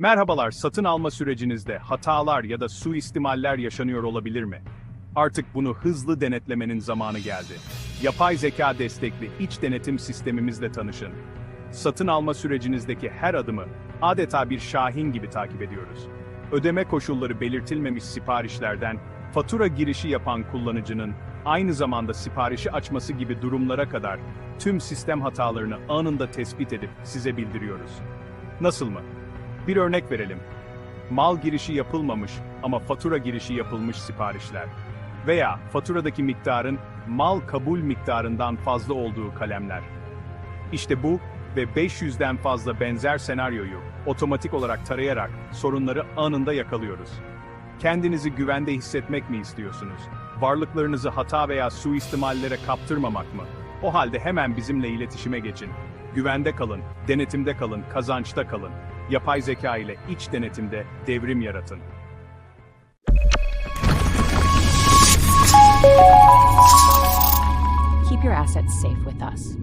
Merhabalar, satın alma sürecinizde hatalar ya da suistimaller yaşanıyor olabilir mi? Artık bunu hızlı denetlemenin zamanı geldi. Yapay zeka destekli iç denetim sistemimizle tanışın. Satın alma sürecinizdeki her adımı adeta bir şahin gibi takip ediyoruz. Ödeme koşulları belirtilmemiş siparişlerden fatura girişi yapan kullanıcının aynı zamanda siparişi açması gibi durumlara kadar tüm sistem hatalarını anında tespit edip size bildiriyoruz. Nasıl mı? Bir örnek verelim. Mal girişi yapılmamış ama fatura girişi yapılmış siparişler. Veya faturadaki miktarın mal kabul miktarından fazla olduğu kalemler. İşte bu ve 500'den fazla benzer senaryoyu otomatik olarak tarayarak sorunları anında yakalıyoruz. Kendinizi güvende hissetmek mi istiyorsunuz? Varlıklarınızı hata veya suistimallere kaptırmamak mı? O halde hemen bizimle iletişime geçin. Güvende kalın, denetimde kalın, kazançta kalın. Yapay zeka ile iç denetimde devrim yaratın. Keep your assets safe with us.